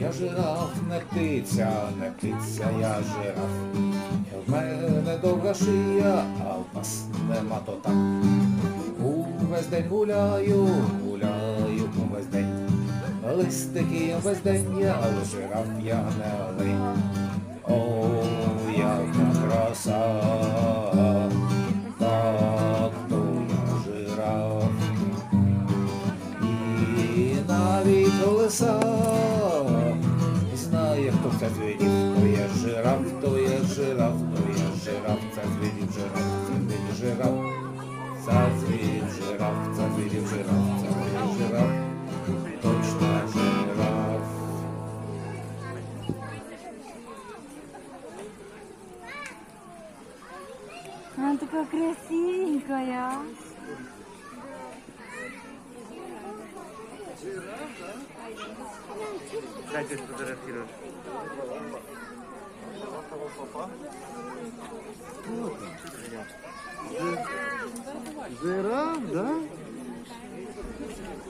Я жираф, не птиця, не птиця, я жираф. В мене довга шия, а в вас нема то так. Увесь день гуляю, гуляю увесь день. Листики я весь день, я але жираф, я не олень. О, яка краса, так то я жираф. І навіть лиса. zmienił To jest żyraf, to jest żyraf, to jest żyraf Ca zmienił żyraf, ca zmienił żyraf Ca zmienił żyraf, ca zmienił żyraf Ca zmienił żyraf, toczna żyraf Mam tylko kresinko, ja? Дайте сфотографировать. Zerando, né?